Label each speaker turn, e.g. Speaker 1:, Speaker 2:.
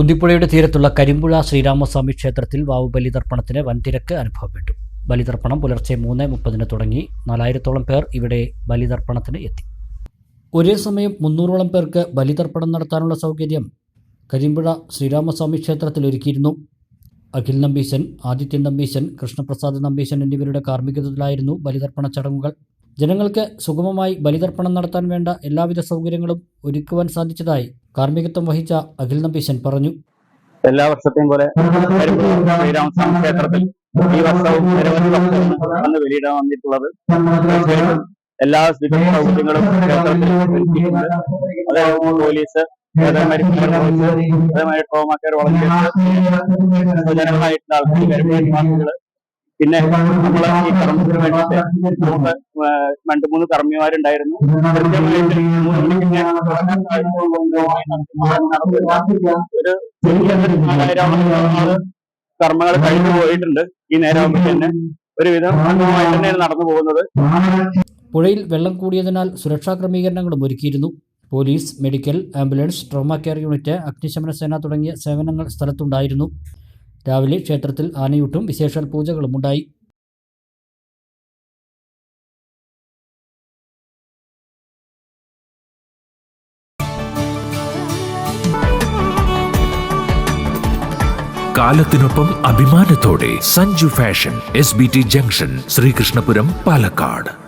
Speaker 1: കുന്തിപ്പുഴയുടെ തീരത്തുള്ള കരിമ്പുഴ ശ്രീരാമസ്വാമി ക്ഷേത്രത്തിൽ വാവു ബലിതർപ്പണത്തിന് വൻതിരക്ക് അനുഭവപ്പെട്ടു. ബലിതർപ്പണം പുലർച്ചെ മൂന്ന് മുപ്പതിന് തുടങ്ങി. നാലായിരത്തോളം പേർ ഇവിടെ ബലിതർപ്പണത്തിന് എത്തി. ഒരേ സമയം മുന്നൂറോളം പേർക്ക് ബലിതർപ്പണം നടത്താനുള്ള സൗകര്യം കരിമ്പുഴ ശ്രീരാമസ്വാമി ക്ഷേത്രത്തിൽ ഒരുക്കിയിരുന്നു. അഖിൽ നമ്പീശൻ ആദിത്യൻ നമ്പീശൻ കൃഷ്ണപ്രസാദ് നമ്പീശൻ എന്നിവരുടെ കാർമ്മികത്വത്തിലായിരുന്നു ബലിതർപ്പണ ചടങ്ങുകൾ. ജനങ്ങൾക്ക് സുഗമമായി ബലിതർപ്പണം നടത്താൻ വേണ്ട എല്ലാവിധ സൗകര്യങ്ങളും ഒരുക്കുവാൻ സാധിച്ചതായി കാർമ്മികത്വം വഹിച്ച അഖിൽ നമ്പീശൻ പറഞ്ഞു.
Speaker 2: എല്ലാ വർഷത്തെയും പോലെ ശ്രീരാമസ്വാമി ക്ഷേത്രത്തിൽ ഈ വർഷവും നിരവധി ഭക്തരാണ് വെളിയിടാൻ വന്നിട്ടുള്ളത് എല്ലാ സൗകര്യങ്ങളും ക്ഷേത്രത്തിൽ അതായത് പോലീസ് അതേമാതിരി ട്രോമ കെയർ വളണ്ടിയേഴ്സ് ജനങ്ങളായിട്ടുള്ള ആൾക്കാർ പിന്നെ നമ്മൾ ഈ കർമ്മത്തിന് വേണ്ടിയിട്ട് രണ്ട് മൂന്ന് കർമ്മിമാരുണ്ടായിരുന്നു. ഒരു കർമ്മങ്ങൾ കഴിഞ്ഞു പോയിട്ടുണ്ട്. ഈ നേരമാകുമ്പോൾ തന്നെ ഒരുവിധം തന്നെയാണ് നടന്നു പോകുന്നത്.
Speaker 1: പുഴയിൽ വെള്ളം കൂടിയതിനാൽ സുരക്ഷാ ക്രമീകരണങ്ങളും ഒരുക്കിയിരുന്നു. Police medical ambulance trauma care unit അഗ്നിശമന സേന തുടങ്ങിയ സേവനങ്ങൾ സ്ഥലത്തുണ്ടായിരുന്നു. രാവിലെ ക്ഷേത്രത്തിൽ ആനയൂട്ടും വിശേഷാൽ പൂജകളും ഉണ്ടായി.
Speaker 3: കാലത്തിനൊപ്പം അഭിമാനത്തോടെ Sanju fashion S B T junction Sreekrishnapuram Palakkad.